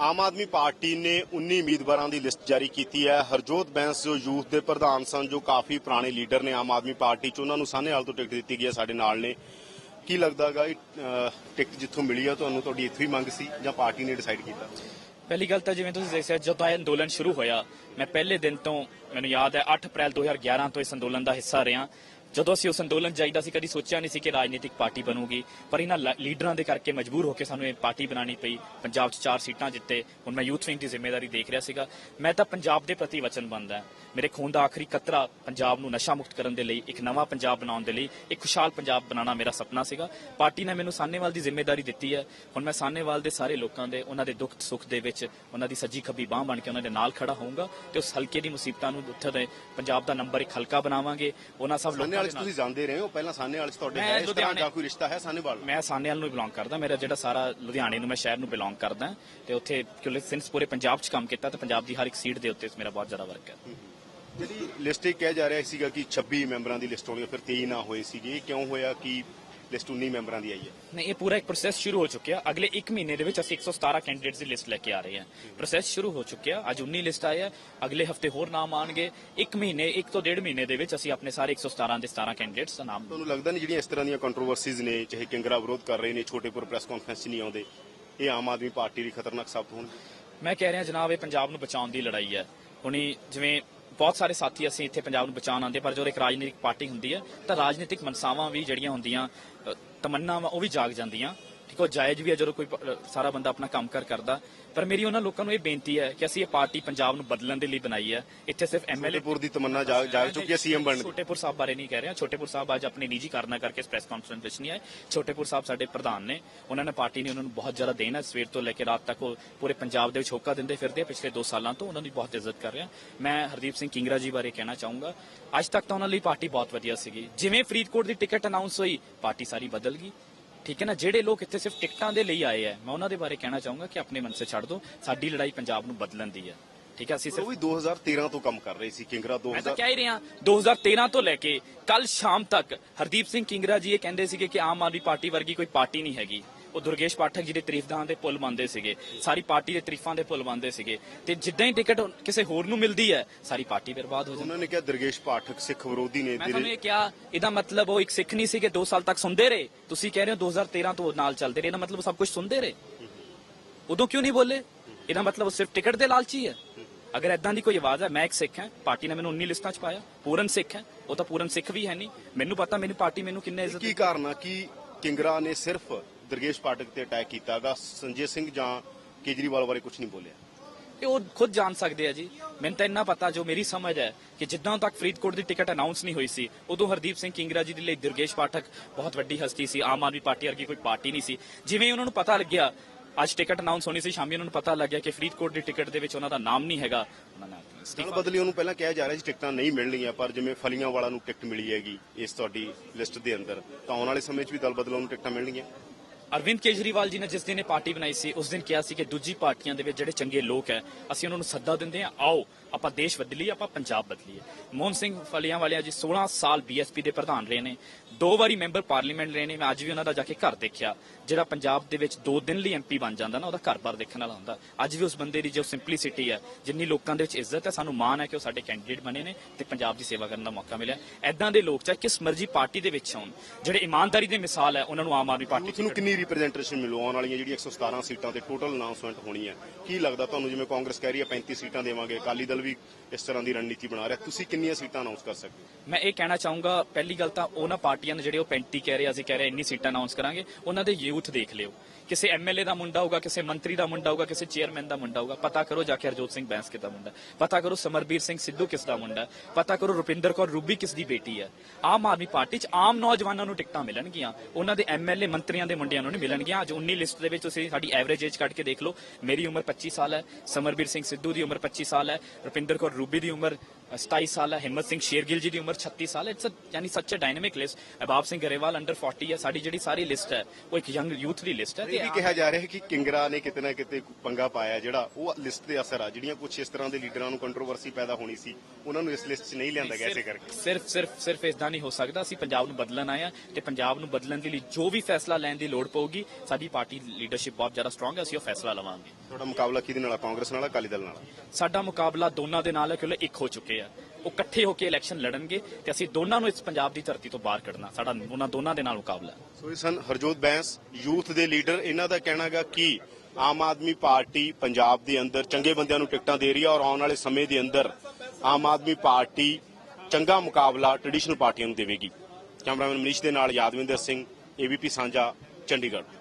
Aam Aadmi party ਨੇ 19 ਉਮੀਦਵਾਰਾਂ ਦੀ list ਜਾਰੀ ਕੀਤੀ ਹੈ। ਹਰਜੋਤ ਬੈਂਸ ਜੋ ਯੂਥ ਦੇ ਪ੍ਰਧਾਨ ਸਨ, ਜੋ ਕਾਫੀ ਪੁਰਾਣੇ ਲੀਡਰ ਨੇ ਆਮ ਆਦਮੀ ਪਾਰਟੀ ਚ, ਉਹਨਾਂ ਨੂੰ ਸਾਹਨੇਵਾਲ ਤੋਂ ਟਿਕਟ ਦਿੱਤੀ ਗਈ ਹੈ ਸਾਡੇ ਨਾਲ ਨੇ। ਕੀ ਲੱਗਦਾਗਾ ਇਹ ਟਿਕਟ ਜਿੱਥੋਂ ਮਿਲੀ ਆ, ਤੁਹਾਨੂੰ ਤੁਹਾਡੀ ਇੱਥੋਂ ਹੀ ਮੰਗ ਸੀ ਜਾਂ ਪਾਰਟੀ ਨੇ ਡਿਸਾਈਡ ਕੀਤਾ? ਪਹਿਲੀ ਗੱਲ ਤਾਂ ਜਿਵੇਂ ਤੁਸੀਂ ਦੱਸਿਆ ਜਦੋਂ ਇਹ ਅੰਦੋਲਨ ਸ਼ੁਰੂ ਹੋਇਆ, ਮੈਂ ਪਹਿਲੇ ਦਿਨ ਤੋਂ, ਮੈਨੂੰ ਯਾਦ ਹੈ 8 ਅਪ੍ਰੈਲ 2011 ਤੋਂ ਇਸ ਅੰਦੋਲਨ ਦਾ ਹਿੱਸਾ ਰਿਹਾ। ਜਦੋਂ ਅਸੀਂ ਉਸ ਅੰਦੋਲਨ ਜਾਈਦਾ ਸੀ, ਕਦੀ ਸੋਚਿਆ ਨਹੀਂ ਸੀ ਕਿ ਰਾਜਨੀਤਿਕ ਪਾਰਟੀ ਬਣੂਗੀ। ਪਰ ਇਹਨਾਂ ਲੀਡਰਾਂ ਦੇ ਕਰਕੇ ਮਜਬੂਰ ਹੋ ਕੇ ਸਾਨੂੰ ਇਹ ਪਾਰਟੀ ਬਣਾਉਣੀ ਪਈ। ਪੰਜਾਬ 'ਚ ਚਾਰ ਸੀਟਾਂ ਜਿੱਤੇ। ਹੁਣ ਮੈਂ ਯੂਥ ਵਿੰਗ ਦੀ ਜ਼ਿੰਮੇਵਾਰੀ ਦੇਖ ਰਿਹਾ ਸੀਗਾ। ਮੈਂ ਤਾਂ ਪੰਜਾਬ ਦੇ ਪ੍ਰਤੀ ਵਚਨਬੰਦ ਹਾਂ। ਮੇਰੇ ਖੂਨ ਦਾ ਆਖਰੀ ਕਤਰਾ ਪੰਜਾਬ ਨੂੰ ਨਸ਼ਾ ਮੁਕਤ ਕਰਨ ਦੇ ਲਈ, ਇੱਕ ਨਵਾਂ ਪੰਜਾਬ ਬਣਾਉਣ ਦੇ ਲਈ, ਇੱਕ ਖੁਸ਼ਹਾਲ ਪੰਜਾਬ ਬਣਾਉਣਾ ਮੇਰਾ ਸੁਪਨਾ ਸੀਗਾ। ਪਾਰਟੀ ਨੇ ਮੈਨੂੰ ਸਾਨੇਵਾਲ ਦੀ ਜ਼ਿੰਮੇਵਾਰੀ ਦਿੱਤੀ ਹੈ। ਹੁਣ ਮੈਂ ਸਾਨੇਵਾਲ ਦੇ ਸਾਰੇ ਲੋਕਾਂ ਦੇ, ਉਹਨਾਂ ਦੇ ਦੁੱਖ ਸੁੱਖ ਦੇ ਵਿੱਚ, ਉਹਨਾਂ ਦੀ ਸੱਜੀ ਖੱਬੀ ਬਾਹ ਬਣ ਕੇ ਉਹਨਾਂ ਦੇ ਨਾਲ ਖੜਾ ਹੋਊਂਗਾ ਤੇ ਉਸ ਹਲਕੇ ਦੀ ਮੁਸੀਬਤਾਂ ਨੂੰ ਉੱਥੇ ਦੇ ਪੰਜਾਬ ਦਾ ਨੰਬਰ ਇੱਕ ਹਲਕਾ ਬਣਾਵਾਂਗੇ। ਉਹਨਾਂ ਸਭ ਲੋਕਾਂ ਵਾਲੇ ਦੇ ਚ ਨਾਲ ਤੁਸੀਂ ਜਾਂਦੇ ਰਹੇ ਹੋ ਪਹਿਲਾਂ ਸਾਹਨੇ ਵਾਲੇ ਚ ਤੁਹਾਡੇ ਹੈ ਇਸ ਤਰ੍ਹਾਂ ਜਾਂ ਕੋਈ ਰਿਸ਼ਤਾ ਹੈ ਸਾਹਨੇਵਾਲ ਮੈਂ ਸਾਨੇਵਾਲ ਨੂੰ ਬਿਲੋਂਗ ਕਰਦਾ ਮੇਰਾ ਜਿਹੜਾ ਸਾਰਾ ਲੁਧਿਆਣੇ ਨੂੰ ਮੈਂ ਸ਼ਹਿਰ ਨੂੰ ਬਿਲੋਂਗ ਕਰਦਾ ਤੇ ਉੱਥੇ ਕਿਉਂਕਿ ਸਿੰਸ ਪੂਰੇ ਪੰਜਾਬ 'ਚ ਕੰਮ ਕੀਤਾ ਤੇ ਪੰਜਾਬ ਦੀ ਹਰ ਇੱਕ ਸੀਟ ਦੇ ਉੱਤੇ ਮੇਰਾ ਬਹੁਤ ਜ਼ਿਆਦਾ ਵਰਕ ਹੈ। ਜਿਹੜੀ ਲਿਸਟ ਇਹ ਕਿਹਾ ਜਾ ਰਿਹਾ ਸੀਗਾ ਕਿ 26 ਮੈਂਬਰਾਂ ਦੀ ਲਿਸਟ ਹੋਣੀ ਫਿਰ 23 ਨਾ ਹੋਏ ਸੀਗੇ ਇਹ ਕਿਉਂ ਹੋਇਆ ਕਿ ਲਿਸਟ 19 ਮੈਂਬਰਾਂ ਦੀ ਆਈ ਹੈ। ਨਹੀਂ ਇਹ ਪੂਰਾ ਇੱਕ ਪ੍ਰੋਸੈਸ ਸ਼ੁਰੂ ਹੋ ਚੁੱਕਿਆ। ਅਗਲੇ 1 ਮਹੀਨੇ ਦੇ ਵਿੱਚ ਅਸੀਂ 117 ਕੈਂਡੀਡੇਟਸ ਦੀ ਲਿਸਟ ਲੈ ਕੇ ਆ ਰਹੇ ਹਾਂ। ਪ੍ਰੋਸੈਸ ਸ਼ੁਰੂ ਹੋ ਚੁੱਕਿਆ। ਅੱਜ 19 ਲਿਸਟ ਆਈ ਹੈ ਅਗਲੇ ਹਫ਼ਤੇ ਹੋਰ ਨਾਮ ਆਣਗੇ 1 ਮਹੀਨੇ 1 ਤੋਂ 1.5 ਮਹੀਨੇ ਦੇ ਵਿੱਚ ਅਸੀਂ ਆਪਣੇ ਸਾਰੇ 117 ਦੇ 17 ਕੈਂਡੀਡੇਟਸ ਦਾ ਨਾਮ ਤੁਹਾਨੂੰ ਲੱਗਦਾ ਨਹੀਂ ਜਿਹੜੀਆਂ ਇਸ ਤਰ੍ਹਾਂ ਦੀਆਂ ਕੰਟਰੋਵਰਸੀਜ਼ ਨੇ ਚਾਹੇ ਕਿੰਗਰਾ ਵਿਰੋਧ ਕਰ ਰਹੇ ਨੇ ਛੋਟੇਪੁਰ ਪ੍ਰੈਸ ਕਾਨਫਰੰਸ ਨਹੀਂ ਆਉਂਦੇ ਇਹ ਆਮ ਆਦਮੀ ਪਾਰਟੀ ਲਈ ਖਤਰਨਾਕ ਸਾਬਤ ਹੋਣਗੇ ਮੈਂ ਕਹਿ ਰਿਹਾ ਜਨਾਬ ਇਹ ਪੰਜਾਬ ਨੂੰ ਬਚਾਉਣ ਦੀ ਲੜਾਈ ਹੈ। ਹੁਣੀ ਜਿਵੇਂ ਬਹੁਤ ਸਾਰੇ ਸਾਥੀ ਅਸੀਂ ਇੱਥੇ ਪੰਜਾਬ ਨੂੰ ਬਚਾਉਣ ਆਉਂਦੇ ਪਰ ਜਦੋਂ ਇੱਕ ਰਾਜਨੀਤਿਕ ਪਾਰਟੀ ਹੁੰਦੀ ਹੈ, ਤਾਂ ਰਾਜਨੀਤਿਕ ਮਨਸਾਵਾਂ ਵੀ ਜਿਹੜੀਆਂ ਹੁੰਦੀਆਂ ਤਮੰਨਾ ਤਮੰਨਾਵਾਂ ਉਹ ਵੀ ਜਾਗ ਜਾਂਦੀਆਂ। ਠੀਕ ਉਹ ਜਾਇਜ਼ ਵੀ ਹੈ ਜਦੋਂ ਕੋਈ ਸਾਰਾ ਬੰਦਾ ਆਪਣਾ ਕੰਮ ਕਰ ਕਰਦਾ। ਪਰ ਮੇਰੀ ਉਹਨਾਂ ਲੋਕਾਂ ਨੂੰ ਇਹ ਬੇਨਤੀ ਹੈ ਕਿ ਅਸੀਂ ਇਹ ਪਾਰਟੀ ਪੰਜਾਬ ਨੂੰ ਬਦਲਣ ਦੇ ਲਈ ਬਣਾਈ ਹੈ। ਇੱਥੇ ਸਿਰਫ ਐਮਐਲਏ ਛੋਟੇਪੁਰ ਦੀ ਤਮੰਨਾ ਜਾਗ ਚੁੱਕੀ ਹੈ ਸੀਐਮ ਬਣਨ ਦੀ। ਛੋਟੇਪੁਰ ਸਾਹਿਬ ਬਾਰੇ ਨਹੀਂ ਕਹਿ ਰਿਹਾ। ਛੋਟੇਪੁਰ ਸਾਹਿਬ ਅੱਜ ਆਪਣੀ ਨਿੱਜੀ ਕਾਰਨਾਂ ਕਰਕੇ ਇਸ ਪ੍ਰੈਸ ਕਾਨਫਰੰਸ ਵਿੱਚ ਨਹੀਂ ਆਏ। ਛੋਟੇਪੁਰ ਸਾਹਿਬ ਸਾਡੇ ਪ੍ਰਧਾਨ ਨੇ। ਉਹਨਾਂ ਨੇ ਪਾਰਟੀ ਨੇ ਉਹਨਾਂ ਨੂੰ ਬਹੁਤ ਜ਼ਿਆਦਾ ਦੇਣਾ। ਸਵੇਰ ਤੋਂ ਲੈ ਕੇ ਰਾਤ ਤੱਕ ਉਹ ਪੂਰੇ ਪੰਜਾਬ ਦੇ ਵਿੱਚ ਹੋਕਾ ਦਿੰਦੇ ਫਿਰਦੇ ਆ। ਪਿਛਲੇ 2 ਸਾਲਾਂ ਤੋਂ ਉਹਨਾਂ ਦੀ ਬਹੁਤ ਇੱਜ਼ਤ ਕਰ ਰਿਹਾ ਮੈਂ ਹਰਦੀਪ ਸਿੰਘ ਕਿੰਗਰਾ ਜੀ ਬਾਰੇ ਕਹਿਣਾ ਚਾਹੂੰਗਾ। ਅੱਜ ਤੱਕ ਤਾਂ ਉਹਨਾਂ ਲਈ ਪਾਰਟੀ ਬਹੁਤ ਵਧੀਆ ਸੀਗੀ। ਜਿਵੇਂ ਫਰੀਦਕੋਟ ਦੀ ਟਿਕਟ ਅਨਾਉਂਸ ਹੋਈ ਪਾਰਟੀ ਸਾਰੀ ਬਦਲ ਗਈ। ਠੀਕ ਹੈ ਨਾ? ਜਿਹੜੇ ਲੋਕ ਇੱਥੇ ਸਿਰਫ ਟਿਕਟਾਂ ਦੇ ਲਈ ਆਏ ਆ ਮੈਂ ਉਹਨਾਂ ਦੇ ਬਾਰੇ ਕਹਿਣਾ ਚਾਹੂੰਗਾ ਕਿ ਆਪਣੇ ਮਨ ਸੇ ਛੱਡ ਦਿਓ ਸਾਡੀ ਲੜਾਈ ਪੰਜਾਬ ਨੂੰ ਬਦਲਣ ਦੀ ਹੈ ਠੀਕ ਹੈ? ਅਸੀਂ ਉਹ ਸਿਰਫ ਵੀ 2013 ਤੋਂ ਕੰਮ ਕਰ ਰਹੇ ਸੀ ਕਿੰਗਰਾ ਮੈਂ ਤਾਂ 2000 ਕਹਿ ਹੀ ਰਿਹਾ 2013 ਤੋਂ ਲੈ ਕੇ ਕੱਲ ਸ਼ਾਮ ਤੱਕ ਹਰਦੀਪ ਸਿੰਘ ਕਿੰਗਰਾ ਜੀ ਇਹ ਕਹਿੰਦੇ ਸੀਗੇ ਕਿ ਆਮ ਆਦਮੀ ਪਾਰਟੀ ਵਰਗੀ ਕੋਈ ਪਾਰਟੀ ਨਹੀਂ ਹੈਗੀ। ਉਹ ਦੁਰਗੇਸ਼ ਪਾਠਕ ਜੀ ਦੇ ਤਾਰੀਫਦਾਂ ਦੇ ਪੁੱਲ ਮੰਨਦੇ ਸੀਗੇ। ਸਾਰੀ ਪਾਰਟੀ ਦੇ ਤਾਰੀਫਾਂ ਦੇ ਪੁੱਲ ਮੰਨਦੇ ਸੀਗੇ। ਤੇ ਜਿੱਦਾਂ ਹੀ ਟਿਕਟ ਕਿਸੇ ਹੋਰ ਨੂੰ ਮਿਲਦੀ ਹੈ ਸਾਰੀ ਪਾਰਟੀ ਬਰਬਾਦ ਹੋ ਜਾਂਦੀ ਉਹਨਾਂ ਨੇ ਕਿਹਾ ਦਰਗੇਸ਼ ਪਾਠਕ ਸਿੱਖ ਵਿਰੋਧੀ ਨੇ ਮੈਂ ਤੁਹਾਨੂੰ ਇਹ ਕਿਹਾ ਇਹਦਾ ਮਤਲਬ ਉਹ ਇੱਕ ਸਿੱਖ ਨਹੀਂ ਸੀ ਕਿ 2 ਸਾਲ ਤੱਕ ਸੁਣਦੇ ਰਹੇ। ਤੁਸੀਂ ਕਹਿ ਰਹੇ ਹੋ 2013 ਤੋਂ ਨਾਲ ਚੱਲਦੇ ਰਹੇ ਇਹਦਾ ਮਤਲਬ ਸਭ ਕੁਝ ਸੁਣਦੇ ਰਹੇ। ਉਦੋਂ ਕਿਉਂ ਨਹੀਂ ਬੋਲੇ? ਇਹਦਾ ਮਤਲਬ ਉਹ ਸਿਰਫ ਟਿਕਟ ਦੇ ਲਾਲਚੀ ਹੈ। ਅਗਰ ਐਦਾਂ ਦੀ ਕੋਈ ਆਵਾਜ਼ ਹੈ ਮੈਂ ਇੱਕ ਸਿੱਖ ਹਾਂ ਪਾਰਟੀ ਨੇ ਮੈਨੂੰ 19 ਲਿਸਟਾਂ 'ਚ ਪਾਇਆ। ਪੂਰਨ ਸਿੱਖ ਹੈ ਉਹ ਤਾਂ ਪੂਰਨ ਸਿੱਖ ਵੀ ਹੈ ਨਹੀਂ। ਮੈਨੂੰ ਪਤਾ ਮੇਰੀ ਪਾਰਟੀ ਮੈਨੂੰ ਕਿੰਨੇ ਇੱਜ਼ਤ ਕੀ ਕਾਰਨ ਆ? ਕਿ ਕਿੰਗਰਾ ਨੇ ਸਿਰਫ ਦਰਗੇਸ਼ ਪਾਠਕ ਤੇ ਅਟੈਕ ਕੀਤਾਗਾ। ਸੰਜੇ ਸਿੰਘ ਜਾਂ ਕੇਜਰੀਵਾਲ ਬਾਰੇ ਕੁਝ ਨਹੀਂ ਬੋਲਿਆ। ਇਹ ਉਹ ਖੁਦ ਜਾਣ ਸਕਦੇ ਆ ਜੀ। ਮੈਨੂੰ ਤਾਂ ਇੰਨਾ ਪਤਾ ਜੋ ਮੇਰੀ ਸਮਝ ਹੈ ਕਿ ਜਿੱਦਾਂ ਤੱਕ ਫਰੀਦਕੋਟ ਦੀ ਟਿਕਟ ਅਨਾਉਂਸ ਨਹੀਂ ਹੋਈ ਸੀ ਉਦੋਂ ਹਰਦੀਪ ਸਿੰਘ ਕਿੰਗਰਾ ਜੀ ਦੇ ਲਈ ਦੁਰਗੇਸ਼ ਪਾਠਕ ਬਹੁਤ ਵੱਡੀ ਹਸਤੀ ਸੀ। ਆਮ ਆਦਮੀ ਪਾਰਟੀ ਵਰਗੀ ਕੋਈ ਪਾਰਟੀ ਨਹੀਂ ਸੀ। ਜਿਵੇਂ ਉਹਨਾਂ ਨੂੰ ਪਤਾ ਲੱਗਿਆ ਅੱਜ ਟਿਕਟ ਅਨਾਉਂਸ ਹੋਣੀ ਸੀ ਸ਼ਾਮੀ ਉਹਨਾਂ ਨੂੰ ਪਤਾ ਲੱਗਿਆ ਕਿ ਫਰੀਦਕੋਟ ਦੀ ਟਿਕਟ ਦੇ ਵਿੱਚ ਉਹਨਾਂ ਦਾ ਨਾਮ ਨਹੀਂ ਹੈਗਾ। ਉਹਨਾਂ ਨੇ ਬਦਲੀ ਉਹਨੂੰ ਪਹਿਲਾਂ ਕਿਹਾ ਜਾ ਰਿਹਾ ਸੀ ਟਿਕਟਾਂ ਨਹੀਂ ਮਿਲਣੀਆਂ ਪਰ ਜਿਵੇਂ ਫਲੀਆਂ ਵਾਲਾ ਨੂੰ ਟਿਕਟ ਮਿਲੀ ਹੈਗੀ ਇਸ ਤੁਹਾਡੀ ਲਿਸਟ ਦੇ ਅੰਦਰ ਤਾਂ ਆਉਣ ਵਾਲੇ ਸਮੇਂ 'ਚ ਵੀ ਦਲ ਬਦਲੋਂ ਨੂੰ ਟਿਕਟਾਂ ਮਿਲਣਗੀਆਂ। ਅਰਵਿੰਦ ਕੇਜਰੀਵਾਲ ਜੀ ਨੇ ਜਿਸ ਦਿਨ ਇਹ ਪਾਰਟੀ ਬਣਾਈ ਸੀ ਉਸ ਦਿਨ ਕਿਹਾ ਸੀ ਕਿ ਦੂਜੀ ਪਾਰਟੀਆਂ ਦੇ ਵਿੱਚ ਜਿਹੜੇ ਚੰਗੇ ਲੋਕ ਹੈ ਅਸੀਂ ਉਹਨਾਂ ਨੂੰ ਸੱਦਾ ਦਿੰਦੇ ਹਾਂ ਆਓ ਆਪਾਂ ਦੇਸ਼ ਬਦਲੀਏ ਆਪਾਂ ਪੰਜਾਬ ਬਦਲੀਏ। ਮੋਹਨ ਸਿੰਘ ਫਲੀਆਂ ਵਾਲਿਆ ਜੀ 16 ਸਾਲ ਬੀਐਸਪੀ ਦੇ ਪ੍ਰਧਾਨ ਰਹੇ ਨੇ ਦੋ ਵਾਰੀ ਮੈਂਬਰ ਪਾਰਲੀਮੈਂਟ ਰਹੇ ਨੇ ਮੈਂ ਅੱਜ ਵੀ ਉਹਨਾਂ ਦਾ ਜਾ ਕੇ ਘਰ ਦੇਖਿਆ। ਜਿਹੜਾ ਪੰਜਾਬ ਦੇ ਵਿੱਚ ਦੋ ਦਿਨ ਲਈ ਐਮਪੀ ਬਣ ਜਾਂਦਾ ਨਾ ਉਹਦਾ ਘਰ-ਬਾਰ ਦੇਖਣ ਵਾਲਾ ਹੁੰਦਾ। ਅੱਜ ਵੀ ਉਸ ਬੰਦੇ ਦੀ ਜੋ ਸਿੰਪਲਿਸਿਟੀ ਹੈ ਜਿੰਨੀ ਲੋਕਾਂ ਦੇ ਵਿੱਚ ਇੱਜ਼ਤ ਹੈ ਸਾਨੂੰ ਮਾਣ ਹੈ ਕਿ ਉਹ ਸਾਡੇ ਕੈਂਡੀਡੇਟ ਬਣੇ ਨੇ ਤੇ ਪੰਜਾਬ ਦੀ ਸੇਵਾ ਕਰਨ ਦਾ ਮੌਕਾ ਮਿਲਿਆ। ਐਦਾਂ ਦੇ ਲੋਕ ਚਾਹੇ ਕਿਸ ਮਰਜ਼ੀ ਪਾਰਟੀ ਦੇ ਵਿੱਚ ਹੋਣ ਜਿਹੜੇ ਇਮਾਨਦਾਰੀ ਦੇ ਮਿਸਾਲ ਹੈ ਉਹਨਾਂ ਨੂੰ ਆਮ ਆਦਮੀ ਪਾਰਟੀ ਨੂੰ ਕਿੰਨੀ ਰਿਪਰੈਜ਼ੈਂਟੇਸ਼ਨ ਮਿਲੂ, ਆਉਣ ਵਾਲੀਆਂ ਜਿਹੜੀਆਂ 117 ਸੀਟਾਂ ਤੇ ਟੋਟਲ ਅਨਾਉਂਸਮੈਂਟ ਹੋਣੀ ਹੈ। ਕੀ ਲੱਗਦਾ ਤੁਹਾਨੂੰ, ਜਿਵੇਂ ਕਾਂਗਰਸ ਕਹਿ ਰਹੀ ਹੈ 35 ਸੀਟਾਂ ਦੇਵਾਂਗੇ, ਅਕਾਲੀ ਦਲ ਵੀ ਇਸ ਤਰ੍ਹਾਂ ਦੀ ਰਣਨੀਤੀ ਬਣਾ ਰਿਹਾ, ਤੁਸੀਂ ਕਿੰਨੀਆਂ ਸੀਟਾਂ ਅਨਾਉਂਸ ਕਰ ਸਕਦੇ ਹੋ? ਮੈਂ ਇਹ ਕਹਿਣਾ ਚਾਹੂੰਗਾ, ਪਹਿਲੀ ਗੱਲ ਤਾਂ ਉਹਨਾਂ ਪਾਰਟੀਆਂ ਨੇ ਜਿਹੜੇ ਉਹ 35 ਕਹਿ ਰਹੇ, ਅਸੀਂ ਕਹਿ ਰਹੇ ਇੰਨੀ ਸੀਟਾਂ ਅਨਾਉਂਸ ਕਰਾਂਗੇ, ਉਹਨਾਂ ਦੇ ਯੂਥ ਦੇਖ ਲਿਓ। ਕਿਸੇ ਐਮਐਲਏ ਦਾ ਮੁੰਡਾ ਹੋਊਗਾ, ਕਿਸੇ ਮੰਤਰੀ ਦਾ ਮੁੰਡਾ ਹੋਊਗਾ, ਕਿਸੇ ਚੇਅਰਮੈਨ ਦਾ ਮੁੰਡਾ ਹੋਊਗਾ, ਪਤਾ ਕਰੋ ਜਾ ਕੇ ਹਰਜੋਤ ਸਿੰਘ ਬੈਂਸ ਕਿਦਾ ਮੁੰਡਾ ਪਤਾ ਕਰੋ ਸਮਰਬੀਰ ਸਿੰਘ ਸਿੱਧੂ ਕਿਸ ਦਾ ਮੁੰਡਾ ਪਤਾ ਕਰੋ ਰੁਪਿੰਦਰ ਕੌਰ ਰੂਬੀ ਕਿਸ ਦੀ ਬੇਟੀ ਹੈ। ਆਮ ਆਦਮੀ ਪਾਰਟੀ 'ਚ ਆਮ ਨੌਜਵਾਨਾਂ ਨੂੰ ਟਿਕਟਾਂ ਮਿਲਣਗੀਆਂ, ਉਹਨਾਂ ਦੇ ਐਮਐਲਏ ਮੰਤਰੀਆਂ ਦੇ ਮੁੰਡਿਆਂ ਨੂੰ ਨਹੀਂ ਮਿਲਣਗੀਆਂ ਅੱਜ 19 ਲਿਸਟ ਦੇ ਵਿੱਚ ਤੁਸੀਂ ਸਾਡੀ ਐਵਰੇਜ ਏਜ ਕੱਢ ਕੇ ਦੇਖ ਲਓ ਮੇਰੀ ਉਮਰ 25 ਸਾਲ ਹੈ ਸਮਰਬੀਰ ਸਿੰਘ ਸਿੱਧੂ ਦੀ ਉਮਰ 25 ਸਾਲ ਹੈ ਰੁਪਿੰਦਰ ਕੌਰ ਰੂਬੀ ਦੀ ਉਮਰ 27 ਸਾਲ ਹੈ ਹਿੰਮਤ ਸਿੰਘ ਸ਼ੇਰਗਿੱਲ ਜੀ ਦੀ ਉਮਰ 36 ਸਾਲ ਹੈ ਇਟਸ ਯਾਨੀ ਸੱਚ ਅ ਡਾਇਨਾਮਿਕ ਲਿਸਟ ਅਬਾਬ ਸਿੰਘ ਗਰੇਵਾਲ ਅੰਡਰ 40 ਹੈ ਸਾਡੀ ਜਿਹੜੀ ਸਾਰੀ ਲਿਸਟ ਹੈ ਉਹ ਇੱਕ ਯੰਗ ਯੂਥ ਦੀ ਲਿਸਟ ਹੈ ਇਹ ਵੀ ਕਿਹਾ ਜਾ ਰਿਹਾ ਹੈ ਕਿ ਕਿੰਗਰਾ ਨੇ ਕਿਤੇ ਨਾ ਕਿਤੇ ਪੰਗਾ ਪਾਇਆ ਜਿਹੜਾ ਉਹ ਲਿਸਟ ਦੇ ਅਸਰ ਆ ਜਿਹੜੀਆਂ ਕੁਝ ਇਸ ਤਰ੍ਹਾਂ ਦੇ ਲੀਡਰਾਂ ਨੂੰ ਕੰਟਰੋਵਰਸੀ ਪੈਦਾ ਹੋਣੀ ਸੀ ਉਹਨਾਂ ਨੂੰ ਇਸ ਲਿਸਟ 'ਚ ਨਹੀਂ ਲਿਆਂਦਾ ਗਿਆ ਇਸੇ ਕਰਕੇ ਸਿਰਫ ਸਿਰਫ ਸਿਰਫ ਇਸਦਾ ਨਹੀਂ ਹੋ ਸਕਦਾ ਅਸੀਂ ਪੰਜਾਬ ਨੂੰ ਬਦਲਣ ਆਏ ਹਾਂ ਤੇ ਪੰਜਾਬ ਨੂੰ ਬਦਲਣ ਦੇ ਲਈ ਜੋ ਵੀ ਫੈਸਲਾ ਲੈਣ ਦੀ ਲੋੜ ਪਊਗੀ ਸਾਡੀ ਪਾਰਟੀ ਲੀਡਰਸ਼ਿਪ ਬਹੁਤ ਜ਼ਿਆਦਾ ਸਟਰੋਂਗ ਹੈ ਅਸੀਂ ਉਹ ਫੈਸਲਾ ਲਵਾਂਗੇ ਤੁਹਾਡਾ ਮੁਕਾਬਲਾ ਕਿਹਦੇ ਨਾਲ ਆ ਕਾਂਗਰਸ ਨਾਲ ਆ, ਅਕਾਲੀ ਦਲ ਨਾਲ ਆ? ਸਾਡਾ ਮੁਕਾਬਲਾ ਦੋਨਾਂ ਦੇ ਨਾਲ ਹੈ ਕਿਉਂਕਿ ਇੱਕ ਹੋ ਚੁੱਕੇ ਆ। ਉਹ ਇਕੱਠੇ ਹੋ ਕੇ ਇਲੈਕਸ਼ਨ ਲੜਨਗੇ ਤੇ ਅਸੀਂ ਦੋਨਾਂ ਨੂੰ ਇਸ ਪੰਜਾਬ ਦੀ ਧਰਤੀ ਤੋਂ ਬਾਹਰ ਕੱਢਣਾ, ਸਾਡਾ ਉਹਨਾਂ ਦੋਨਾਂ ਦੇ ਨਾਲ ਮੁਕਾਬਲਾ ਸੋ ਇਹ ਸਨ ਹਰਜੋਤ ਬੈਂਸ, ਯੂਥ ਦੇ ਲੀਡਰ। ਇਹਨਾਂ ਦਾ ਕਹਿਣਾਗਾ ਕਿ ਆਮ ਆਦਮੀ ਪਾਰਟੀ ਪੰਜਾਬ ਦੇ ਅੰਦਰ ਚੰਗੇ ਬੰਦਿਆਂ ਨੂੰ ਟਿਕਟਾਂ ਦੇ ਰਹੀ ਹੈ ਔਰ ਆਉਣ ਵਾਲੇ ਸਮੇਂ ਦੇ ਅੰਦਰ ਆਮ ਆਦਮੀ ਪਾਰਟੀ ਚੰਗਾ ਮੁਕਾਬਲਾ ਟ੍ਰੈਡੀਸ਼ਨਲ ਪਾਰਟੀਆਂ ਨੂੰ ਦੇਵੇਗੀ। ਕੈਮਰਾਮੈਨ ਮਨੀਸ਼ ਦੇ ਨਾਲ ਯਾਦਵਿੰਦਰ ਸਿੰਘ ਏਬੀਪੀ ਸਾਂਝਾ, ਚੰਡੀਗੜ੍ਹ।